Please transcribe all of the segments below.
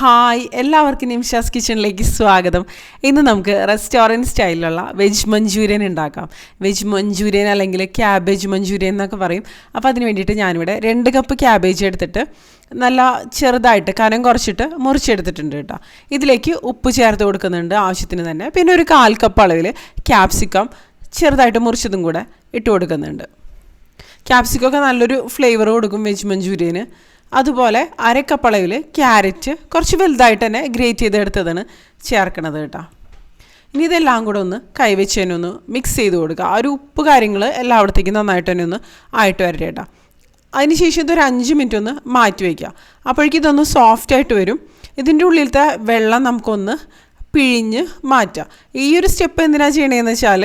Hi എല്ലാവർക്കും നിംഷാസ് കിച്ചണിലേക്ക് സ്വാഗതം. ഇന്ന് നമുക്ക് റെസ്റ്റോറന്റ് സ്റ്റൈലിലുള്ള വെജ് മഞ്ചൂരിയൻ ഉണ്ടാക്കാം. വെജ് മഞ്ചൂരിയൻ അല്ലെങ്കിൽ ക്യാബേജ് മഞ്ചൂരിയൻ എന്നൊക്കെ പറയും. അപ്പോൾ അതിന് വേണ്ടിയിട്ട് ഞാനിവിടെ രണ്ട് കപ്പ് ക്യാബേജ് എടുത്തിട്ട് നല്ല ചെറുതായിട്ട് കനം കുറച്ചിട്ട് മുറിച്ചെടുത്തിട്ടുണ്ട് കേട്ടോ. ഇതിലേക്ക് ഉപ്പ് ചേർത്ത് കൊടുക്കുന്നുണ്ട് ആവശ്യത്തിന് തന്നെ. പിന്നെ ഒരു കാൽ കപ്പ് അളവിൽ ക്യാപ്സിക്കം ചെറുതായിട്ട് മുറിച്ചതും കൂടെ ഇട്ട് കൊടുക്കുന്നുണ്ട്. ക്യാപ്സിക്കൊക്കെ നല്ലൊരു ഫ്ലേവർ കൊടുക്കും വെജ് മഞ്ചൂരിയന്. അതുപോലെ അരക്കപ്പളയിൽ ക്യാരറ്റ് കുറച്ച് വലുതായിട്ട് തന്നെ ഗ്രേറ്റ് ചെയ്തെടുത്തതാണ് ചേർക്കണത് കേട്ടോ. ഇനി ഇതെല്ലാം കൂടെ ഒന്ന് കൈവച്ച് തന്നെ ഒന്ന് മിക്സ് ചെയ്ത് കൊടുക്കുക. ആ ഒരു ഉപ്പ് കാര്യങ്ങൾ എല്ലായിടത്തേക്കും നന്നായിട്ട് തന്നെ ഒന്ന് ആയിട്ട് വരട്ടെ കേട്ടോ. അതിനുശേഷം ഇതൊരു അഞ്ച് മിനിറ്റ് ഒന്ന് മാറ്റി വയ്ക്കുക. അപ്പോഴേക്കും ഇതൊന്ന് സോഫ്റ്റ് ആയിട്ട് വരും. ഇതിന്റെ ഉള്ളിലത്തെ വെള്ളം നമുക്കൊന്ന് പിഴിഞ്ഞ് മാറ്റാം ഈ ഒരു സ്റ്റെപ്പ് എന്തിനാണ് ചെയ്യണതെന്ന് വെച്ചാൽ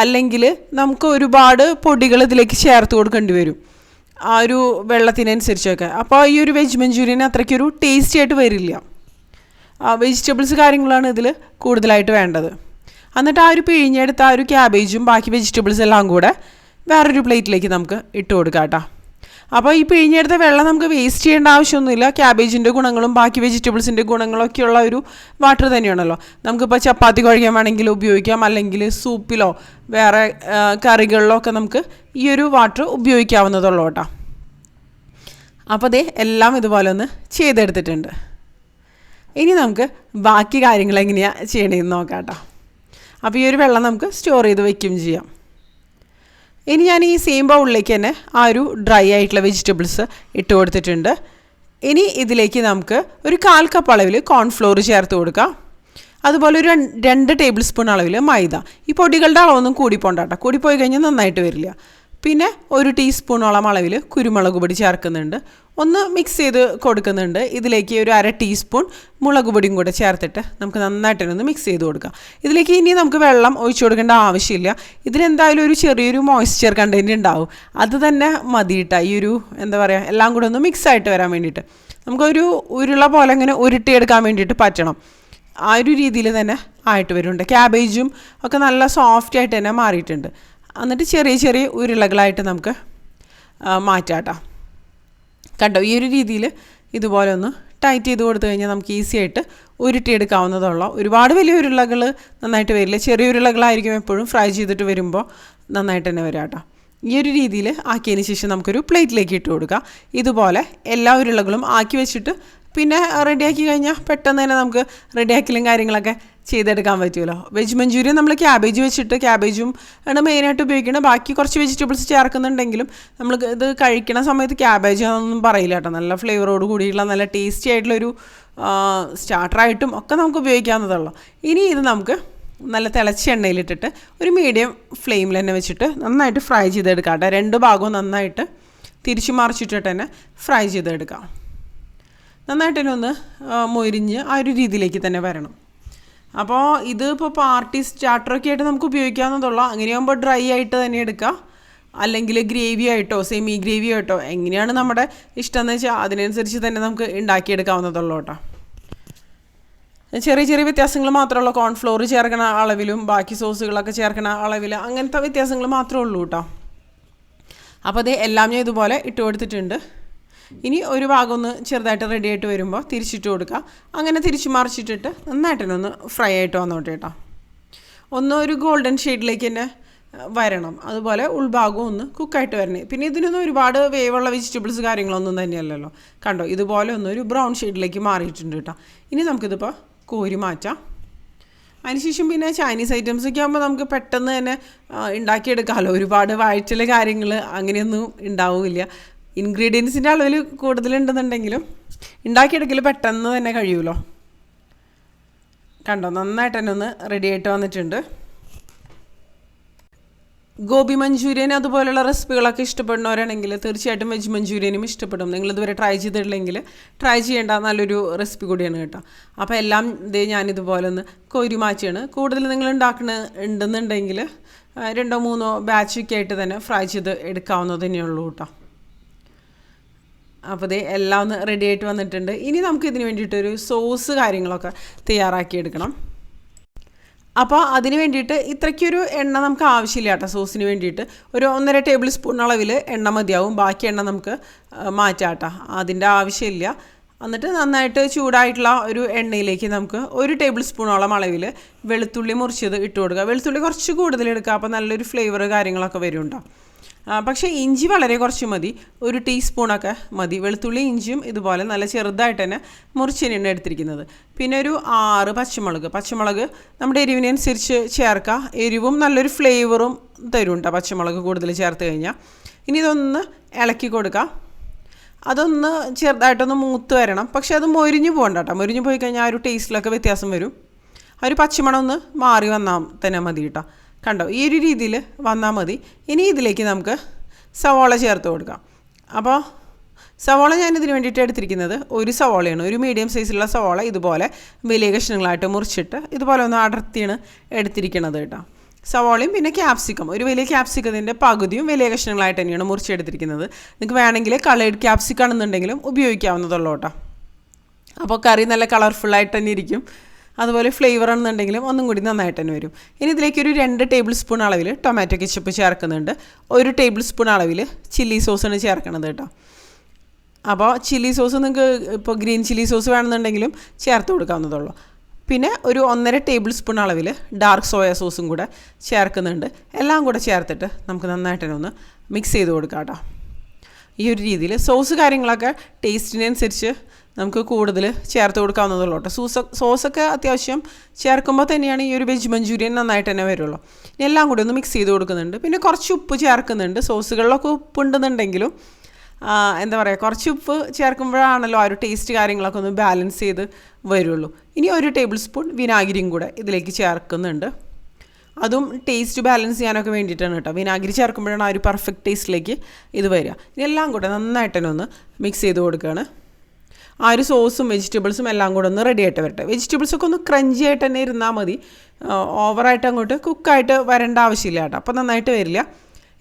അല്ലെങ്കിൽ നമുക്ക് ഒരുപാട് പൊടികൾ ഇതിലേക്ക് ചേർത്ത് കൊടുക്കേണ്ടി വരും. ആ ഒരു വെള്ളത്തിനനുസരിച്ചൊക്കെ. അപ്പോൾ ഈ ഒരു വെജ് മഞ്ചൂരിയൻ അത്രയ്ക്കൊരു ടേസ്റ്റി ആയിട്ട് വരില്ല. വെജിറ്റബിൾസ് കാര്യങ്ങളാണ് ഇതിൽ കൂടുതലായിട്ട് വേണ്ടത്. എന്നിട്ട് ആ ഒരു പിഴിഞ്ഞെടുത്ത ആ ഒരു ക്യാബേജും ബാക്കി വെജിറ്റബിൾസ് എല്ലാം കൂടെ വേറൊരു പ്ലേറ്റിലേക്ക് നമുക്ക് ഇട്ട് കൊടുക്കാം കേട്ടോ അപ്പോൾ ഈ പിഴിഞ്ഞെടുത്ത വെള്ളം നമുക്ക് വേസ്റ്റ് ചെയ്യേണ്ട ആവശ്യമൊന്നുമില്ല. ക്യാബേജിന്റെ ഗുണങ്ങളും ബാക്കി വെജിറ്റബിൾസിന്റെ ഗുണങ്ങളൊക്കെയുള്ള ഒരു വാട്ടർ തന്നെയാണല്ലോ. നമുക്കിപ്പോൾ ചപ്പാത്തി കുഴയ്ക്കാൻ വേണമെങ്കിൽ ഉപയോഗിക്കാം. അല്ലെങ്കിൽ സൂപ്പിലോ വേറെ കറികളിലോ ഒക്കെ നമുക്ക് ഈ ഒരു വാട്ടർ ഉപയോഗിക്കാവുന്നതുള്ളൂ കേട്ടോ. അപ്പോൾ അതേ എല്ലാം ഇതുപോലെ ഒന്ന് ചെയ്തെടുത്തിട്ടുണ്ട്. ഇനി നമുക്ക് ബാക്കി കാര്യങ്ങൾ എങ്ങനെയാണ് ചെയ്യണമെന്ന് നോക്കാം കേട്ടോ. അപ്പോൾ ഈ ഒരു വെള്ളം നമുക്ക് സ്റ്റോർ ചെയ്ത് വയ്ക്കുകയും ചെയ്യാം. ഇനി ഞാൻ ഈ സെയിം ബൗളിലേക്ക് തന്നെ ആ ഒരു ഡ്രൈ ആയിട്ടുള്ള വെജിറ്റബിൾസ് ഇട്ട് കൊടുത്തിട്ടുണ്ട്. ഇനി ഇതിലേക്ക് നമുക്ക് ഒരു കാൽ കപ്പ് അളവിൽ കോൺഫ്ലോർ ചേർത്ത് കൊടുക്കാം. അതുപോലെ ഒരു രണ്ട് ടേബിൾ സ്പൂൺ അളവിൽ മൈദ. ഈ പൊടികളുടെ അളവൊന്നും കൂടിപ്പോണ്ട കേട്ടോ. കൂടിപ്പോയി കഴിഞ്ഞാൽ നന്നായിട്ട് വരില്ല. പിന്നെ ഒരു ടീസ്പൂണോളം അളവിൽ കുരുമുളക് പൊടി ചേർക്കുന്നുണ്ട്. ഒന്ന് മിക്സ് ചെയ്ത് കൊടുക്കുന്നുണ്ട്. ഇതിലേക്ക് ഒരു അര ടീസ്പൂൺ മുളക് പൊടിയും കൂടെ ചേർത്തിട്ട് നമുക്ക് നന്നായിട്ടൊന്ന് മിക്സ് ചെയ്ത് കൊടുക്കാം. ഇതിലേക്ക് ഇനി നമുക്ക് വെള്ളം ഒഴിച്ചു കൊടുക്കേണ്ട ആവശ്യമില്ല. ഇതിനെന്തായാലും ഒരു ചെറിയൊരു മോയ്സ്ചർ കണ്ടന്റ് ഉണ്ടാവും. അത് തന്നെ മതിയിട്ടാ ഈ ഒരു എന്താ പറയുക എല്ലാം കൂടെ ഒന്ന് മിക്സ് ആയിട്ട് വരാൻ വേണ്ടിയിട്ട്. നമുക്കൊരു ഉരുള പോലെ ഇങ്ങനെ ഉരുട്ടിയെടുക്കാൻ വേണ്ടിയിട്ട് പറ്റണം. ആ ഒരു രീതിയിൽ തന്നെ ആയിട്ട് വരുന്നുണ്ട്. ക്യാബേജും ഒക്കെ നല്ല സോഫ്റ്റ് ആയിട്ട് തന്നെ മാറിയിട്ടുണ്ട്. എന്നിട്ട് ചെറിയ ചെറിയ ഉരുളകളായിട്ട് നമുക്ക് മാറ്റാട്ടോ. കണ്ടോ ഈ ഒരു രീതിയിൽ ഇതുപോലെ ഒന്ന് ടൈറ്റ് ചെയ്ത് കൊടുത്തു കഴിഞ്ഞാൽ നമുക്ക് ഈസി ആയിട്ട് ഉരുട്ടിയെടുക്കാവുന്നതുള്ള ഒരുപാട് വലിയ ഉരുളകൾ നന്നായിട്ട് വരില്ല. ചെറിയ ഉരുളകളായിരിക്കും എപ്പോഴും ഫ്രൈ ചെയ്തിട്ട് വരുമ്പോൾ നന്നായിട്ട് തന്നെ വരാം ഈ ഒരു രീതിയിൽ ആക്കിയതിന് ശേഷം നമുക്കൊരു പ്ലേറ്റിലേക്ക് ഇട്ട് കൊടുക്കുക. ഇതുപോലെ എല്ലാ ഉരുളകളും ആക്കി വെച്ചിട്ട് പിന്നെ റെഡിയാക്കി കഴിഞ്ഞാൽ പെട്ടെന്ന് തന്നെ നമുക്ക് റെഡിയാക്കലും കാര്യങ്ങളൊക്കെ ചെയ്തെടുക്കാൻ പറ്റുമല്ലോ വെജ് മഞ്ചൂരിയൻ നമ്മൾ ക്യാബേജ് വെച്ചിട്ട് ക്യാബേജും ആണ് മെയിനായിട്ട് ഉപയോഗിക്കുന്നത് ബാക്കി കുറച്ച് വെജിറ്റബിൾസ് ചേർക്കുന്നുണ്ടെങ്കിലും നമ്മൾ ഇത് കഴിക്കണ സമയത്ത് ക്യാബേജ് ഒന്നും പറയില്ല കേട്ടോ. നല്ല ഫ്ലേവറോട് കൂടിയുള്ള നല്ല ടേസ്റ്റി ആയിട്ടുള്ളൊരു സ്റ്റാർട്ടറായിട്ടും ഒക്കെ നമുക്ക് ഉപയോഗിക്കാവുന്നതുള്ളൂ ഇനി ഇത് നമുക്ക് നല്ല തിളച്ച എണ്ണയിലിട്ടിട്ട് ഒരു മീഡിയം ഫ്ലെയിമിൽ തന്നെ വെച്ചിട്ട് നന്നായിട്ട് ഫ്രൈ ചെയ്തെടുക്കാം കേട്ടോ. രണ്ട് ഭാഗവും നന്നായിട്ട് തിരിച്ചു മറിച്ചിട്ടിട്ട് തന്നെ ഫ്രൈ ചെയ്തെടുക്കാം. നന്നായിട്ട് തന്നെ ഒന്ന് മൊരിഞ്ഞ് ആ ഒരു രീതിയിലേക്ക് തന്നെ വരണം. അപ്പോൾ ഇത് ഇപ്പോൾ പാർട്ടി സ്റ്റാർട്ടറൊക്കെ ആയിട്ട് നമുക്ക് ഉപയോഗിക്കാവുന്നതുള്ള അങ്ങനെയാകുമ്പോൾ ഡ്രൈ ആയിട്ട് തന്നെ എടുക്കാം. അല്ലെങ്കിൽ ഗ്രേവി ആയിട്ടോ സെമി ഗ്രേവി ആയിട്ടോ എങ്ങനെയാണ് നമ്മുടെ ഇഷ്ടം എന്ന് വെച്ചാൽ അതിനനുസരിച്ച് തന്നെ നമുക്ക് ഉണ്ടാക്കിയെടുക്കാവുന്നതുള്ളൂ കേട്ടോ. ചെറിയ ചെറിയ വ്യത്യാസങ്ങൾ മാത്രമേ കോൺഫ്ലോർ ചേർക്കണ അളവിലും ബാക്കി സോസുകളൊക്കെ ചേർക്കണ അളവിൽ അങ്ങനത്തെ വ്യത്യാസങ്ങൾ മാത്രമേ ഉള്ളൂ കേട്ടോ. അപ്പോൾ അത് എല്ലാം ഞാൻ ഇതുപോലെ ഇട്ട് കൊടുത്തിട്ടുണ്ട് ഇനി ഒരു ഭാഗം ഒന്ന് ചെറുതായിട്ട് റെഡി ആയിട്ട് വരുമ്പോൾ തിരിച്ചിട്ട് കൊടുക്കുക അങ്ങനെ തിരിച്ച് മറിച്ചിട്ടിട്ട് നന്നായിട്ടൊന്ന് ഫ്രൈ ആയിട്ട് വന്നോട്ടെ കേട്ടോ ഒന്ന് ഒരു ഗോൾഡൻ ഷെയ്ഡിലേക്ക് തന്നെ വരണം. അതുപോലെ ഉൾഭാഗവും ഒന്ന് കുക്കായിട്ട് വരണേ. പിന്നെ ഇതിനൊന്നും ഒരുപാട് വേവുള്ള വെജിറ്റബിൾസ് കാര്യങ്ങളൊന്നും തന്നെയല്ലല്ലോ. കണ്ടോ? ഇതുപോലെ ഒന്ന് ഒരു ബ്രൗൺ ഷെയ്ഡിലേക്ക് മാറിയിട്ടുണ്ട് കേട്ടോ ഇനി നമുക്കിതിപ്പോൾ കോരി മാറ്റാം. അതിനുശേഷം പിന്നെ ചൈനീസ് ഐറ്റംസ് ഒക്കെ ആകുമ്പോൾ നമുക്ക് പെട്ടെന്ന് തന്നെ ഉണ്ടാക്കിയെടുക്കാമല്ലോ ഒരുപാട് വായിച്ചിലെ കാര്യങ്ങൾ അങ്ങനെയൊന്നും ഉണ്ടാവില്ല. ഇൻഗ്രീഡിയൻസിന്റെ അളവിൽ കൂടുതലുണ്ടെന്നുണ്ടെങ്കിലും ഉണ്ടാക്കിയെടുക്കൽ പെട്ടെന്ന് തന്നെ കഴിയുമല്ലോ കണ്ടോ നന്നായിട്ട് തന്നെ ഒന്ന് റെഡി ആയിട്ട് വന്നിട്ടുണ്ട്. ഗോപി മഞ്ചൂരിയൻ അതുപോലുള്ള റെസിപ്പികളൊക്കെ ഇഷ്ടപ്പെടുന്നവരാണെങ്കിൽ തീർച്ചയായിട്ടും വെജ് മഞ്ചൂരിയനും ഇഷ്ടപ്പെടും. നിങ്ങൾ ഇതുവരെ ട്രൈ ചെയ്തിട്ടില്ലെങ്കിൽ ട്രൈ ചെയ്യേണ്ട നല്ലൊരു റെസിപ്പി കൂടിയാണ് കേട്ടോ. അപ്പോൾ എല്ലാം ഇതേ ഞാനിതുപോലെ ഒന്ന് കോരി മാറ്റിയാണ്. കൂടുതൽ നിങ്ങൾ ഉണ്ടാക്കണ ഉണ്ടെന്നുണ്ടെങ്കിൽ രണ്ടോ മൂന്നോ ബാച്ചൊക്കെ ആയിട്ട് തന്നെ ഫ്രൈ ചെയ്ത് എടുക്കാവുന്നത് തന്നെയുള്ളൂ കേട്ടോ. അപ്പോൾ ഇത് എല്ലാം ഒന്ന് റെഡി ആയിട്ട് വന്നിട്ടുണ്ട്. ഇനി നമുക്ക് ഇതിന് വേണ്ടിയിട്ടൊരു സോസ് കാര്യങ്ങളൊക്കെ തയ്യാറാക്കിയെടുക്കണം അപ്പോൾ അതിന് വേണ്ടിയിട്ട് ഇത്രയ്ക്കൊരു എണ്ണ നമുക്ക് ആവശ്യമില്ല കേട്ടോ സോസിന് വേണ്ടിയിട്ട്. ഒരു ഒന്നര ടേബിൾ സ്പൂൺ അളവിൽ എണ്ണ മതിയാവും. ബാക്കി എണ്ണ നമുക്ക് മാറ്റാം കേട്ടോ. അതിന്റെ ആവശ്യമില്ല. എന്നിട്ട് നന്നായിട്ട് ചൂടായിട്ടുള്ള ഒരു എണ്ണയിലേക്ക് നമുക്ക് ഒരു ടേബിൾ സ്പൂണോളം അളവിൽ വെളുത്തുള്ളി മുറിച്ചത് ഇട്ട് കൊടുക്കുക. വെളുത്തുള്ളി കുറച്ച് കൂടുതൽ എടുക്കുക. അപ്പോൾ നല്ലൊരു ഫ്ലേവർ കാര്യങ്ങളൊക്കെ വരുന്നുണ്ടോ പക്ഷേ ഇഞ്ചി വളരെ കുറച്ച് മതി. ഒരു ടീസ്പൂണൊക്കെ മതി. വെളുത്തുള്ളി ഇഞ്ചിയും ഇതുപോലെ നല്ല ചെറുതായിട്ട് തന്നെ മുറിച്ചിനാണ് എടുത്തിരിക്കുന്നത്. പിന്നെ ഒരു ആറ് പച്ചമുളക്. പച്ചമുളക് നമ്മുടെ എരിവിനനുസരിച്ച് ചേർക്കുക എരിവും നല്ലൊരു ഫ്ലേവറും തരും കേട്ടോ പച്ചമുളക് കൂടുതൽ ചേർത്ത് കഴിഞ്ഞാൽ ഇനി ഇതൊന്ന് ഇളക്കി കൊടുക്കുക അതൊന്ന് ചെറുതായിട്ടൊന്ന് മൂത്ത് വരണം. പക്ഷേ അത് മൊരിഞ്ഞു പോകണ്ട കേട്ടോ മൊരിഞ്ഞു പോയി കഴിഞ്ഞാൽ ആ ഒരു ടേസ്റ്റിലൊക്കെ വ്യത്യാസം വരും. ആ ഒരു പച്ചമണം ഒന്ന് മാറി വന്നാൽ തന്നെ മതി കേട്ടോ കണ്ടോ? ഈ ഒരു രീതിയിൽ വന്നാൽ മതി. ഇനി ഇതിലേക്ക് നമുക്ക് സവാള ചേർത്ത് കൊടുക്കാം. അപ്പോൾ സവാള ഞാനിതിന് വേണ്ടിയിട്ട് എടുത്തിരിക്കുന്നത് ഒരു സവാളയാണ്. ഒരു മീഡിയം സൈസിലുള്ള സവാള ഇതുപോലെ വലിയ കഷ്ണങ്ങളായിട്ട് മുറിച്ചിട്ട് ഇതുപോലെ ഒന്ന് അടർത്തിയാണ് എടുത്തിരിക്കുന്നത് കേട്ടോ. സവാളയും പിന്നെ ക്യാപ്സിക്കം ഒരു വലിയ ക്യാപ്സിക്കത്തിന്റെ പകുതിയും വലിയ കഷ്ണങ്ങളായിട്ട് തന്നെയാണ് മുറിച്ചെടുത്തിരിക്കുന്നത്. നിങ്ങൾക്ക് വേണമെങ്കിൽ കളേഡ് ക്യാപ്സിക്കം ആണെന്നുണ്ടെങ്കിലും ഉപയോഗിക്കാവുന്നതുള്ളൂ കേട്ടോ. അപ്പോൾ കറി നല്ല കളർഫുള്ളായിട്ട് തന്നെ ഇരിക്കും. അതുപോലെ ഫ്ലേവർ ആണെന്നുണ്ടെങ്കിലും ഒന്നും കൂടി നന്നായിട്ട് തന്നെ വരും. ഇനി ഇതിലേക്ക് ഒരു രണ്ട് ടേബിൾ സ്പൂൺ അളവിൽ ടൊമാറ്റോ കെച്ചപ്പ് ചേർക്കുന്നുണ്ട്. ഒരു ടേബിൾ സ്പൂൺ അളവിൽ ചില്ലി സോസാണ് ചേർക്കണത് കേട്ടോ. അപ്പോൾ ചില്ലി സോസ് നിങ്ങൾക്ക് ഇപ്പോൾ ഗ്രീൻ ചില്ലി സോസ് വേണമെന്നുണ്ടെങ്കിലും ചേർത്ത് കൊടുക്കാവുന്നതുള്ളൂ പിന്നെ ഒരു ഒന്നര ടേബിൾ സ്പൂൺ അളവിൽ ഡാർക്ക് സോയ സോസും കൂടെ ചേർക്കുന്നുണ്ട്. എല്ലാം കൂടെ ചേർത്തിട്ട് നമുക്ക് നന്നായിട്ട് തന്നെ ഒന്ന് മിക്സ് ചെയ്ത് കൊടുക്കാം കേട്ടോ. ഈ ഒരു രീതിയിൽ സോസ് കാര്യങ്ങളൊക്കെ ടേസ്റ്റിനനുസരിച്ച് നമുക്ക് കൂടുതൽ ചേർത്ത് കൊടുക്കാവുന്നതുള്ളൂ കേട്ടോ. സൂസ സോസൊക്കെ അത്യാവശ്യം ചേർക്കുമ്പോൾ തന്നെയാണ് ഈ ഒരു വെജ് മഞ്ചൂരിയൻ നന്നായിട്ട് തന്നെ വരുള്ളൂ. എല്ലാം കൂടി ഒന്ന് മിക്സ് ചെയ്ത് കൊടുക്കുന്നുണ്ട്. പിന്നെ കുറച്ച് ഉപ്പ് ചേർക്കുന്നുണ്ട്. സോസുകളിലൊക്കെ ഉപ്പുണ്ടെന്നുണ്ടെങ്കിലും എന്താ പറയുക കുറച്ച് ഉപ്പ് ചേർക്കുമ്പോഴാണല്ലോ ആ ഒരു ടേസ്റ്റ് കാര്യങ്ങളൊക്കെ ഒന്ന് ബാലൻസ് ചെയ്ത് വരുള്ളൂ. ഇനി ഒരു ടേബിൾ സ്പൂൺ വിനാഗിരിയും കൂടെ ഇതിലേക്ക് ചേർക്കുന്നുണ്ട്. അതും ടേസ്റ്റ് ബാലൻസ് ചെയ്യാനൊക്കെ വേണ്ടിയിട്ടാണ് കേട്ടോ. വിനാഗിരി ചേർക്കുമ്പോഴാണ് ആ ഒരു പെർഫെക്റ്റ് ടേസ്റ്റിലേക്ക് ഇത് വരിക. ഇതെല്ലാം കൂടെ നന്നായിട്ട് തന്നെ ഒന്ന് മിക്സ് ചെയ്ത് കൊടുക്കുകയാണ്. ആ ഒരു സോസും വെജിറ്റബിൾസും എല്ലാം കൂടെ ഒന്ന് റെഡി ആയിട്ട് വരട്ടെ. വെജിറ്റബിൾസൊക്കെ ഒന്ന് ക്രഞ്ചി ആയിട്ട് തന്നെ ഇരുന്നാൽ മതി. ഓവറായിട്ട് അങ്ങോട്ട് കുക്കായിട്ട് വരേണ്ട ആവശ്യമില്ല കേട്ടോ. അപ്പോൾ നന്നായിട്ട് വരില്ല.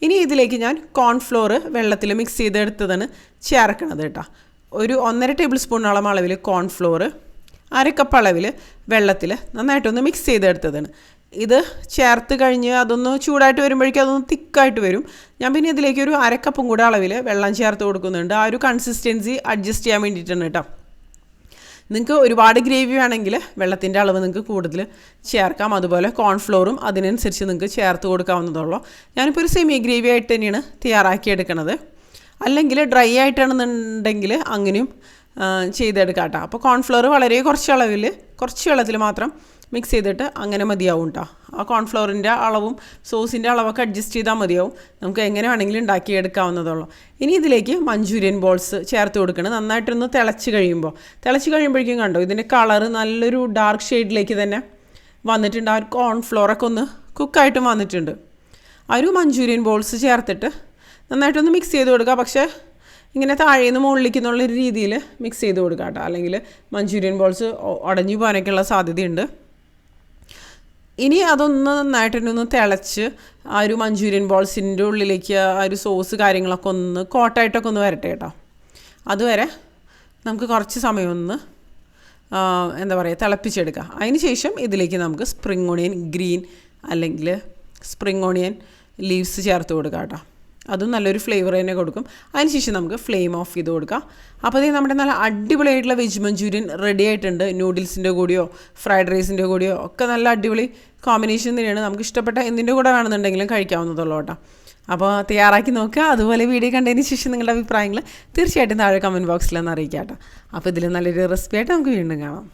ഇനി ഇതിലേക്ക് ഞാൻ കോൺഫ്ലോർ വെള്ളത്തിൽ മിക്സ് ചെയ്തെടുത്തതാണ് ചേർക്കണത് കേട്ടോ. ഒരു ഒന്നര ടേബിൾ സ്പൂണോളം അളവിൽ കോൺഫ്ലോർ കപ്പ് അളവിൽ വെള്ളത്തിൽ നന്നായിട്ടൊന്ന് മിക്സ് ചെയ്തെടുത്തതാണ്. ഇത് ചേർത്ത് കഴിഞ്ഞ് അതൊന്ന് ചൂടായിട്ട് വരുമ്പോഴേക്കും അതൊന്ന് തിക്കായിട്ട് വരും. ഞാൻ പിന്നെ ഇതിലേക്ക് ഒരു അരക്കപ്പും കൂടെ അളവിൽ വെള്ളം ചേർത്ത് കൊടുക്കുന്നുണ്ട്. ആ ഒരു കൺസിസ്റ്റൻസി അഡ്ജസ്റ്റ് ചെയ്യാൻ വേണ്ടിയിട്ടാണ് കേട്ടോ. നിങ്ങൾക്ക് ഒരുപാട് ഗ്രേവി വേണമെങ്കിൽ വെള്ളത്തിന്റെ അളവ് നിങ്ങൾക്ക് കൂടുതൽ ചേർക്കാം. അതുപോലെ കോൺഫ്ലോറും അതിനനുസരിച്ച് നിങ്ങൾക്ക് ചേർത്ത് കൊടുക്കാവുന്നതുള്ളൂ. ഞാനിപ്പോൾ ഒരു സെമി ഗ്രേവി ആയിട്ട് തന്നെയാണ് തയ്യാറാക്കിയെടുക്കണത് അല്ലെങ്കിൽ ഡ്രൈ ആയിട്ടാണെന്നുണ്ടെങ്കിൽ അങ്ങനെയും ചെയ്തെടുക്കാം കേട്ടോ. അപ്പോൾ കോൺഫ്ലോർ വളരെ കുറച്ച് അളവിൽ കുറച്ച് വെള്ളത്തിൽ മാത്രം മിക്സ് ചെയ്തിട്ട് അങ്ങനെ മതിയാവും കേട്ടോ ആ കോൺഫ്ലവറിന്റെ അളവും സോസിന്റെ അളവൊക്കെ അഡ്ജസ്റ്റ് ചെയ്താൽ മതിയാവും. നമുക്ക് എങ്ങനെ വേണമെങ്കിലും ഉണ്ടാക്കിയെടുക്കാവുന്നതുള്ളൂ. ഇനി ഇതിലേക്ക് മഞ്ചൂരിയൻ ബോൾസ് ചേർത്ത് കൊടുക്കണം. നന്നായിട്ടൊന്ന് തിളച്ച് കഴിയുമ്പോൾ. തിളച്ച് കഴിയുമ്പോഴേക്കും കണ്ടോ ഇതിന്റെ കളറ് നല്ലൊരു ഡാർക്ക് ഷെയ്ഡിലേക്ക് തന്നെ വന്നിട്ടുണ്ട്. ആ കോൺഫ്ലോറൊക്കെ ഒന്ന് കുക്കായിട്ടും വന്നിട്ടുണ്ട്. ആ ഒരു മഞ്ചൂരിയൻ ബോൾസ് ചേർത്തിട്ട് നന്നായിട്ടൊന്ന് മിക്സ് ചെയ്ത് കൊടുക്കുക. പക്ഷേ ഇങ്ങനെ താഴേന്ന് മുകളിലേക്ക് എന്നുള്ളൊരു രീതിയിൽ മിക്സ് ചെയ്ത് കൊടുക്കുക കേട്ടോ അല്ലെങ്കിൽ മഞ്ചൂരിയൻ ബോൾസ് ഉടഞ്ഞു പോകാനൊക്കെയുള്ള സാധ്യതയുണ്ട്. ഇനി അതൊന്ന് നന്നായിട്ട് ഒന്ന് തിളച്ച് ആ ഒരു മഞ്ചൂരിയൻ ബോൾസിന്റെ ഉള്ളിലേക്ക് ആ ഒരു സോസ് കാര്യങ്ങളൊക്കെ ഒന്ന് കോട്ടായിട്ടൊക്കെ ഒന്ന് വരട്ടെ കേട്ടോ. അതുവരെ നമുക്ക് കുറച്ച് സമയം ഒന്ന് എന്താ പറയുക തിളപ്പിച്ചെടുക്കാം. അതിന് ശേഷം ഇതിലേക്ക് നമുക്ക് സ്പ്രിംഗ് ഓണിയൻ ഗ്രീൻ അല്ലെങ്കിൽ സ്പ്രിംഗ് ഓണിയൻ ലീവ്സ് ചേർത്ത് കൊടുക്കാം കേട്ടോ. അതും നല്ലൊരു ഫ്ലേവർ തന്നെ കൊടുക്കും. അതിനുശേഷം നമുക്ക് ഫ്ലെയിം ഓഫ് ചെയ്ത് കൊടുക്കാം. അപ്പോൾ അതേ നമ്മുടെ നല്ല അടിപൊളിയായിട്ടുള്ള വെജ് മഞ്ചൂരിയൻ റെഡി ആയിട്ടുണ്ട്. നൂഡിൽസിന്റെ കൂടിയോ ഫ്രൈഡ് റൈസിന്റെ കൂടിയോ ഒക്കെ നല്ല അടിപൊളി കോമ്പിനേഷൻ തന്നെയാണ്. നമുക്ക് ഇഷ്ടപ്പെട്ട എന്തിന്റെ കൂടെ വേണമെന്നുണ്ടെങ്കിലും കഴിക്കാവുന്നതുള്ളൂ കേട്ടോ. അപ്പോൾ തയ്യാറാക്കി നോക്കുക. അതുപോലെ വീഡിയോ കണ്ടതിന് ശേഷം നിങ്ങളുടെ അഭിപ്രായങ്ങൾ തീർച്ചയായിട്ടും താഴെ കമന്റ് ബോക്സിൽ ഒന്ന് അറിയിക്കാം കേട്ടോ. അപ്പോൾ ഇതിൽ നല്ലൊരു റെസിപ്പി ആയിട്ട് നമുക്ക് വീണ്ടും കാണാം.